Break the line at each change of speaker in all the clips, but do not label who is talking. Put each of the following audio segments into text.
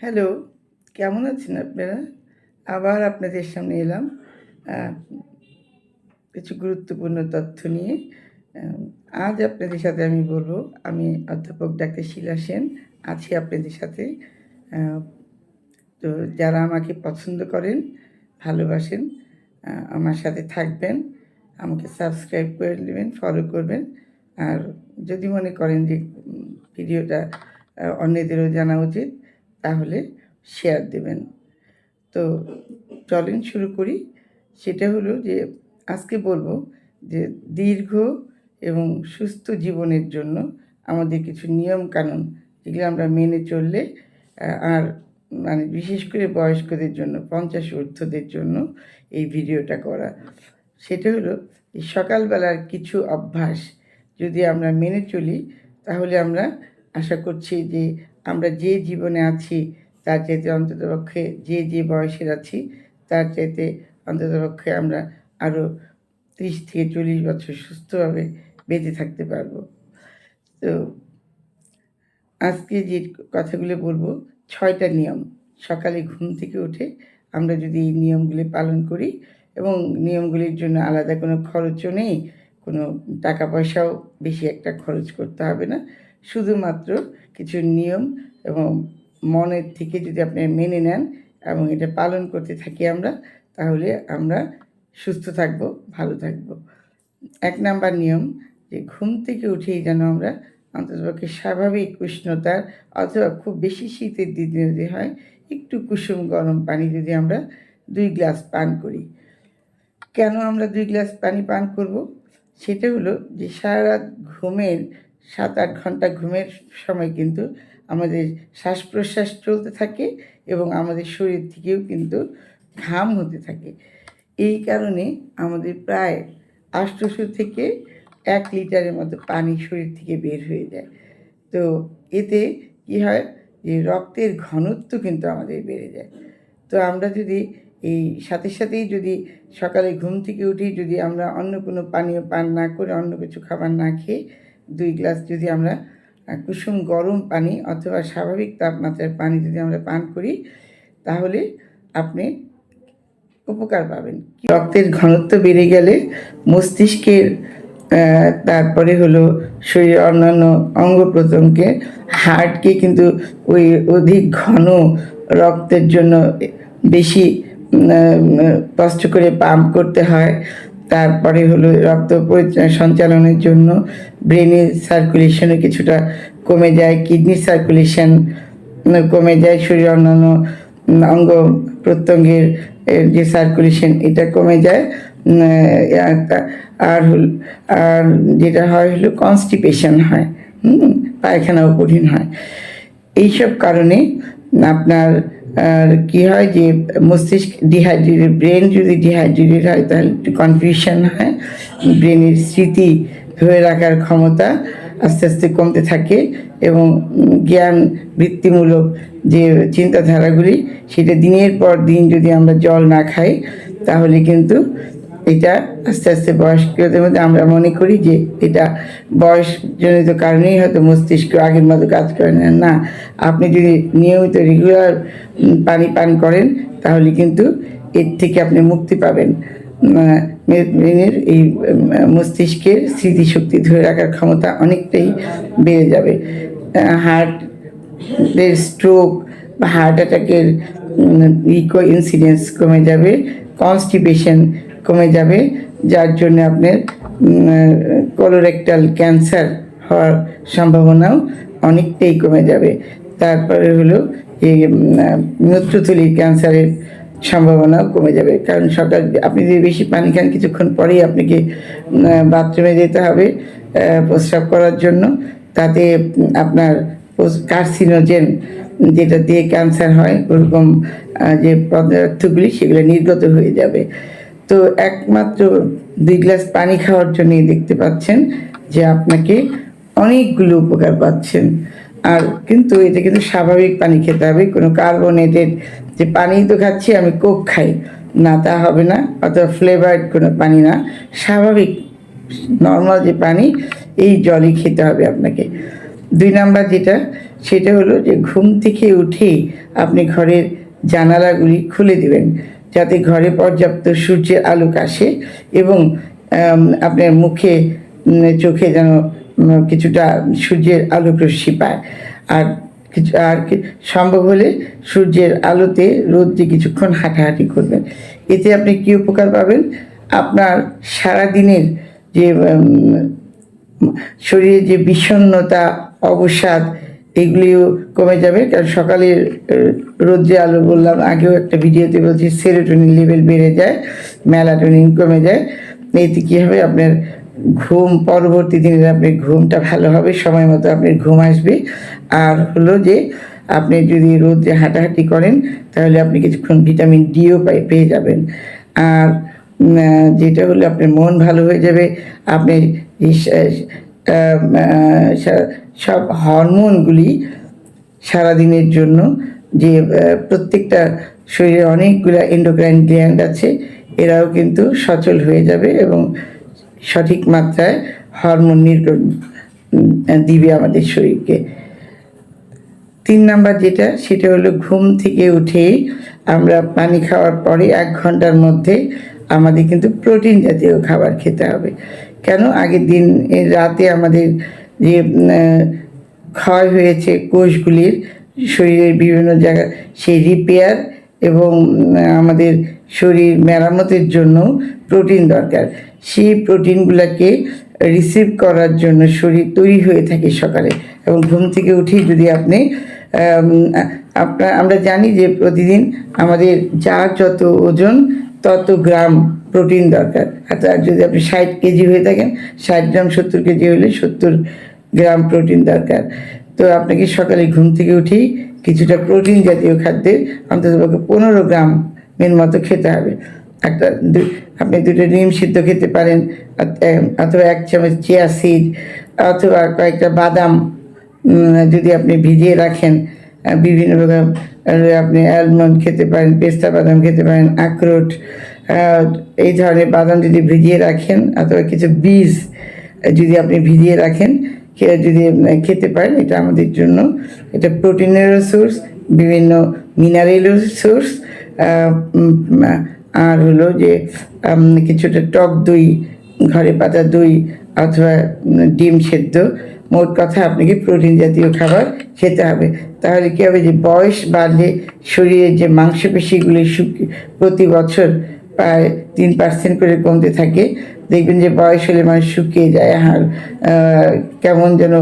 Hello, কেমন আছেন আপনারা? আবার আপনাদের সামনে এলাম। কিছু গুরুত্বপূর্ণ তথ্য নিয়ে। আজ আপনাদের সাথে আমি বলব, আমি অধ্যাপক ডাক্তার শিলা সেন আছি আপনাদের সাথে। তো যারা আমাকে পছন্দ করেন, ভালোবাসেন আমার সাথে থাকবেন, আমাকে সাবস্ক্রাইব করে নেবেন ফলো করবেন। আর যদি মনে করেন যে ভিডিওটা অন্যদেরও জানা উচিত তাহলে শেয়ার দেবেন। তো চলেন শুরু করি। সেটা হলো যে, আজকে বলব যে, দীর্ঘ এবং সুস্থ জীবনের জন্য আমাদের কিছু নিয়ম কানুন যেগুলো আমরা মেনে চললে আর মানে বিশেষ করে বয়স্কদের জন্য, পঞ্চাশ ঊর্ধ্বদের জন্য এই ভিডিওটা করা। সেটা হলো এই সকালবেলার কিছু অভ্যাস যদি আমরা মেনে চলি, তাহলে আমরা আশা করছি যে আমরা যে জীবনে আছি, তার চাইতে অন্ততপক্ষে যে যে বয়সের আছি, তার চাইতে অন্ততপক্ষে আমরা আরও ত্রিশ থেকে চল্লিশ বছর সুস্থভাবে বেঁচে থাকতে পারব। তো আজকে যে কথাগুলো বলব, ছয়টা নিয়ম। সকালে ঘুম থেকে উঠে আমরা যদি এই নিয়মগুলি পালন করি এবং নিয়মগুলির জন্য আলাদা কোনো খরচও নেই কোনো টাকা পয়সাও বেশি একটা খরচ করতে হবে না। শুধুমাত্র কিছু নিয়ম এবং মনের থেকে যদি আপনি মেনে নেন এবং এটা পালন করতে থাকি আমরা, তাহলে আমরা সুস্থ থাকব, ভালো থাকব। এক নাম্বার নিয়ম, যে ঘুম থেকে উঠেই যেন আমরা অন্ততপক্ষে স্বাভাবিক উষ্ণতার অথবা খুব বেশি শীতের দিনে যদি হয়, একটু কুসুম গরম পানি যদি আমরা দুই গ্লাস পান করি। কেন আমরা দুই গ্লাস পানি পান করব? সেটা হলো যে সারা রাত ঘুমের সাত আট ঘণ্টা ঘুমের সময় কিন্তু আমাদের শ্বাস প্রশ্বাস চলতে থাকে এবং আমাদের শরীর থেকেও কিন্তু ঘাম হতে থাকে। এই কারণে আমাদের প্রায় আষ্টশো থেকে এক লিটারের মতো পানি শরীর থেকে বের হয়ে যায়। তো এতে কী হয়? যে রক্তের ঘনত্ব কিন্তু আমাদের বেড়ে যায়। তো আমরা যদি এই সাথে সাথেই যদি সকালে ঘুম থেকে উঠেই যদি আমরা অন্য কোনো পানীয় পান না করে অন্য কিছু খাবার না খেয়ে দুই গ্লাস যদি আমরা কুসুম গরম পানি অথবা স্বাভাবিক তাপমাত্রার পানি যদি আমরা পান করি, তাহলে আপনি উপকার পাবেন। রক্তের ঘনত্ব বেড়ে গেলে মস্তিষ্কের তারপরে হলো শরীরের অন্যান্য অঙ্গ প্রত্যঙ্গে হার্টকে কিন্তু ওই অধিক ঘন রক্তের জন্য বেশি কষ্ট করে পাম্প করতে হয়। তারপরে হলো রক্ত সঞ্চালনের জন্য ব্রেনের সার্কুলেশনও কিছুটা কমে যায় কিডনি সার্কুলেশন কমে যায় শরীর অন্যান্য অঙ্গ প্রত্যঙ্গের যে সার্কুলেশন এটা কমে যায়। আর আর যেটা হয় হলো কনস্টিপেশন হয় পায়খানাও কঠিন হয়। এইসব কারণে আপনার কি হয় যে মস্তিষ্ক ডিহাইড্রেটেড ব্রেন যদি ডিহাইড্রেটেড হয় তাহলে একটু কনফিউশন হয়। ব্রেনের স্মৃতি ধরে রাখার ক্ষমতা আস্তে আস্তে কমতে থাকে এবং জ্ঞান বৃত্তিমূলক যে চিন্তাধারাগুলি সেটা দিনের পর দিন যদি আমরা জল না খাই তাহলে কিন্তু এটা আস্তে আস্তে বয়স্কদের মধ্যে আমরা মনে করি যে এটা বয়সজনিত কারণেই হয়তো মস্তিষ্ক আগের মতো কাজ করে না। না, আপনি যদি নিয়মিত রেগুলার পানি পান করেন, তাহলে কিন্তু এর থেকে আপনি মুক্তি পাবেন। ব্রেনের এই মস্তিষ্কের স্মৃতিশক্তি ধরে রাখার ক্ষমতা অনেকটাই বেড়ে যাবে। হার্ট দের স্ট্রোক বা হার্ট অ্যাটাকের ইকো ইনসিডেন্স কমে যাবে কনস্টিপেশন কমে যাবে যার জন্য আপনার কোলোরেক্টাল ক্যান্সার হওয়ার সম্ভাবনাও অনেকটাই কমে যাবে। তারপরে হলো এই উম, মূত্রথলির ক্যান্সারের সম্ভাবনাও কমে যাবে। কারণ সকাল আপনি যদি বেশি পানি খান কিছুক্ষণ পরেই আপনাকে বাথরুমে যেতে হবে প্রস্রাব করার জন্য। তাতে আপনার কার্সিনোজেন যেটা দিয়ে ক্যান্সার হয় ওরকম যে পদার্থগুলি সেগুলো নির্গত হয়ে যাবে। তো একমাত্র দুই গ্লাস পানি খাওয়ার জন্যই দেখতে পাচ্ছেন যে আপনাকে অনেকগুলো উপকার পাচ্ছেন। আর কিন্তু এটা কিন্তু স্বাভাবিক পানি খেতে হবে, কোনো কার্বোনেটেড যে পানি তো খাচ্ছি আমি কোক খাই। না, তা হবে না, অথবা ফ্লেভার্ড কোনো পানি না, স্বাভাবিক নর্মাল যে পানি, এই জলই খেতে হবে আপনাকে। দুই নাম্বার যেটা, সেটা হলো যে ঘুম থেকে উঠে আপনি ঘরের জানালাগুলি খুলে দিবেন। যাতে ঘরে পর্যাপ্ত সূর্যের আলোক আসে এবং আপনার মুখে চোখে যেন কিছুটা সূর্যের আলোক রশ্মি পায়। আর কিছু, আর সম্ভব হলে সূর্যের আলোতে রোদ্রে কিছুক্ষণ হাঁটাহাঁটি করবেন। এতে আপনি কী উপকার পাবেন? আপনার সারাদিনের যে শরীরে যে বিষণ্ণতা, অবসাদ এগুলিও কমে যাবে, কারণ সকালের রোদ্রে আলো বললাম, আগেও একটা ভিডিওতে বলছি সেরোটোনিন লেভেল বেড়ে যায় ম্যালাটোনিন কমে যায়। এতে কী হবে? আপনার ঘুম, পরবর্তী দিনের আপনার ঘুমটা ভালো হবে, সময় মতো আপনার ঘুম আসবে। আর হলো যে, আপনি যদি রোদ্রে হাঁটাহাঁটি করেন, তাহলে আপনি কিছুক্ষণ ভিটামিন ডিও পাই, পেয়ে যাবেন। আর যেটা হলো আপনার মন ভালো হয়ে যাবে, আপনি সব হরমোনগুলি সারাদিনের জন্য যে প্রত্যেকটা শরীরে অনেকগুলো এন্ডোক্রাইন গ্ল্যান্ড আছে, এরাও কিন্তু সচল হয়ে যাবে এবং সঠিক মাত্রায় হরমোন নির্গম দিবে আমাদের শরীরকে। তিন নাম্বার যেটা, সেটা হলো ঘুম থেকে উঠে আমরা পানি খাওয়ার পরে এক ঘণ্টার মধ্যে আমাদের কিন্তু প্রোটিন জাতীয় খাবার খেতে হবে। কেন? আগের দিন রাতে আমাদের যে ক্ষয় হয়েছে কোষগুলির শরীরের বিভিন্ন জায়গা সেই রিপেয়ার এবং আমাদের শরীর মেরামতের জন্য প্রোটিন দরকার। সেই প্রোটিনগুলোকে রিসিভ করার জন্য শরীর তৈরি হয়ে থাকে সকালে এবং ঘুম থেকে উঠেই যদি আপনি আপনার আমরা জানি যে প্রতিদিন আমাদের যার যত ওজন তত গ্রাম প্রোটিন দরকার। অর্থাৎ যদি আপনি ষাট কেজি হয়ে থাকেন, ষাট গ্রাম সত্তর কেজি হলে সত্তর গ্রাম প্রোটিন দরকার। তো আপনাকে সকালে ঘুম থেকে উঠেই কিছুটা প্রোটিন জাতীয় খাদ্যের অন্ততপক্ষে পনেরো গ্রাম এর মতো খেতে হবে। একটা আপনি দুটো ডিম সিদ্ধ খেতে পারেন অথবা এক চামচ চিয়া সিড অথবা কয়েকটা বাদাম যদি আপনি ভিজিয়ে রাখেন বিভিন্ন প্রকার, আপনি অ্যালমন্ড খেতে পারেন, পেস্তা বাদাম খেতে পারেন, আখরোট এই ধরনের বাদাম যদি ভিজিয়ে রাখেন, অথবা কিছু বীজ যদি আপনি ভিজিয়ে রাখেন যদি খেতে পারেন, এটা আমাদের জন্য, এটা প্রোটিনেরও সোর্স, বিভিন্ন মিনারেলও সোর্স আর হলো যে কিছুটা টক দই, ঘরে পাতা দই, অথবা ডিম সেদ্ধ, মোট কথা আপনাকে প্রোটিন জাতীয় খাবার খেতে হবে। তাহলে কী হবে যে বয়স বাড়লে শরীরের যে মাংসপেশিগুলি প্রতি বছর প্রায় তিন পার্সেন্ট করে কমতে থাকে। দেখবেন যে বয়স হলে মানুষ শুকিয়ে যায় হাড় কেমন যেন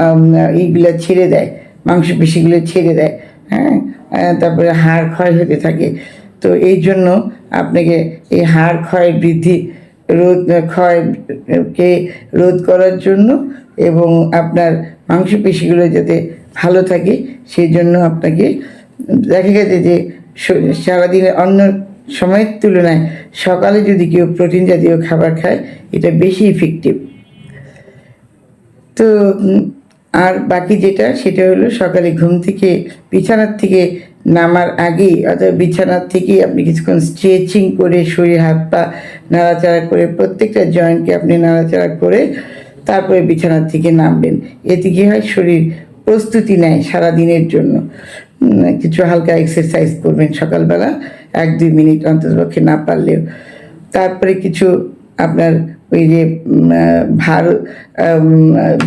আম, এইগুলো ছেড়ে দেয় মাংসপেশিগুলো ছেড়ে দেয় হ্যাঁ? তারপরে হাড় ক্ষয় হতে থাকে। তো এই জন্য আপনাকে এই হাড় ক্ষয় বৃদ্ধি রোধ ক্ষয়কে রোধ করার জন্য এবং আপনার মাংসপেশিগুলো যাতে ভালো থাকে সেই জন্য আপনাকে দেখা গেছে যে সারাদিনে অন্য সময়ের তুলনায় সকালে যদি কেউ প্রোটিন জাতীয় খাবার খায়, এটা বেশি ইফেক্টিভ তো আর বাকি যেটা, সেটা হলো সকালে ঘুম থেকে, বিছানার থেকে নামার আগেই অথবা বিছানার থেকেই আপনি কিছুক্ষণ স্ট্রেচিং করে শরীর, হাত পা নাড়াচাড়া করে প্রত্যেকটা জয়েন্টকে আপনি নাড়াচাড়া করে তারপরে বিছানার থেকে নামবেন। এতে কী হয়? শরীর প্রস্তুতি নেয় সারা দিনের জন্য কিছু হালকা এক্সারসাইজ করবেন সকালবেলা। এক দুই মিনিট অন্ততপক্ষে না পারলেও। তারপরে কিছু আপনার ওই যে ভার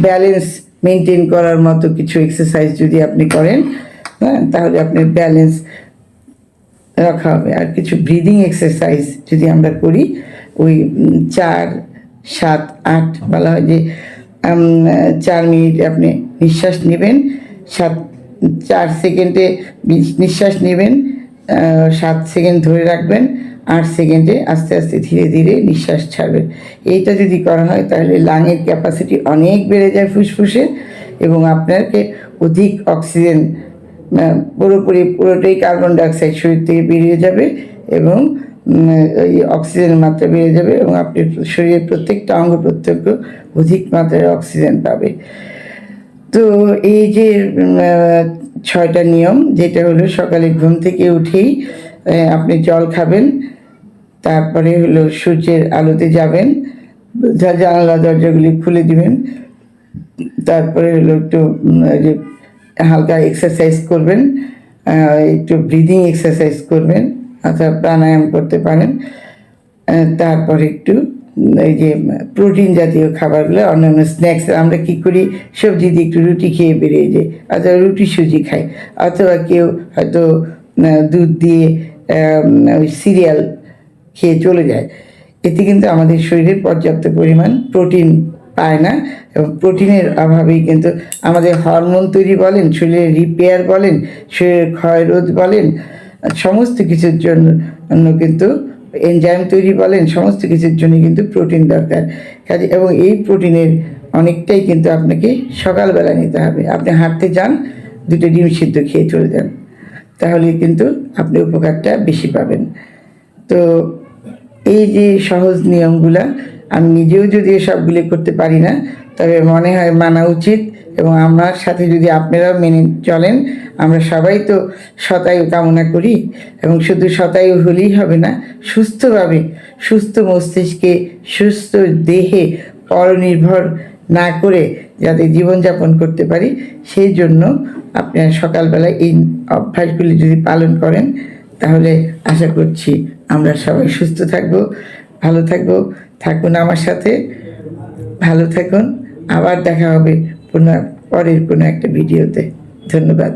ব্যালেন্স মেনটেন করার মতো কিছু এক্সারসাইজ যদি আপনি করেন হ্যাঁ তাহলে আপনার ব্যালেন্স রাখা হবে। আর কিছু ব্রিদিং এক্সারসাইজ যদি আমরা করি, ওই চার, সাত, আট বলা হয় যে চার মিনিট আপনি নিঃশ্বাস নেবেন, সাত, চার সেকেন্ডে নিঃশ্বাস নেবেন সাত সেকেন্ড ধরে রাখবেন আট সেকেন্ডে আস্তে আস্তে ধীরে ধীরে নিঃশ্বাস ছাড়বেন। এইটা যদি করা হয় তাহলে লাংয়ের ক্যাপাসিটি অনেক বেড়ে যায় ফুসফুসে এবং আপনাকে অধিক অক্সিজেন পুরোপুরি পুরোটাই কার্বন ডাইঅক্সাইড শরীর থেকে বেরিয়ে যাবে এবং উম, এই অক্সিজেনের মাত্রা বেড়ে যাবে এবং আপনি শরীরের প্রত্যেকটা অঙ্গ প্রত্যঙ্গ অধিক মাত্রায় অক্সিজেন পাবে। তো এই যে ছয়টা নিয়ম, যেটা হলো সকালে ঘুম থেকে উঠেই আপনি জল খাবেন, তারপরে হলো সূর্যের আলোতে যাবেন জানালা দরজাগুলি খুলে দিবেন, তারপরে হলো একটু যে হালকা এক্সারসাইজ করবেন একটু ব্রিদিং এক্সারসাইজ করবেন অথবা প্রাণায়াম করতে পারেন তারপর একটু এই যে প্রোটিন জাতীয় খাবারগুলো, অন্যান্য স্ন্যাক্স আমরা কি করি? সবজি দিয়ে একটু রুটি খেয়ে বেরিয়ে যাই, অথবা রুটি সুজি খাই, অথবা কেউ হয়তো দুধ দিয়ে ওই সিরিয়াল খেয়ে চলে যায়। এতে কিন্তু আমাদের শরীরে পর্যাপ্ত পরিমাণ প্রোটিন পায় না এবং প্রোটিনের অভাবেই কিন্তু আমাদের হরমোন তৈরি বলেন, শরীরের রিপেয়ার বলেন, শরীরের ক্ষয়রোধ বলেন, সমস্ত কিছুর জন্য জন্য কিন্তু এনজাইম তৈরি বলেন সমস্ত কিছুর জন্য কিন্তু প্রোটিন দরকার। কাজে এবং এই প্রোটিনের অনেকটাই কিন্তু আপনাকে সকালবেলা নিতে হবে। আপনি হাঁটতে যান, দুটো ডিম সিদ্ধ খেয়ে চলে যান। তাহলে কিন্তু আপনি উপকারটা বেশি পাবেন। তো এই যে সহজ নিয়মগুলা, আমি নিজেও যদি সবগুলি করতে পারি না তবে মনে হয় মানা উচিত এবং আমার সাথে যদি আপনারাও মেনে চলেন, আমরা সবাই তো শতায়ু কামনা করি এবং শুধু শতায়ু হলেই হবে না, সুস্থভাবে সুস্থ মস্তিষ্কে সুস্থ দেহে পরনির্ভর না করে যাতে জীবনযাপন করতে পারি, সেই জন্য আপনারা সকালবেলায় এই অভ্যাসগুলি যদি পালন করেন, তাহলে আশা করছি আমরা সবাই সুস্থ থাকব, ভালো থাকব। থাকুন আমার সাথে, ভালো থাকুন। আবার দেখা হবে পুনঃ পরের কোনো একটা ভিডিওতে। ধন্যবাদ।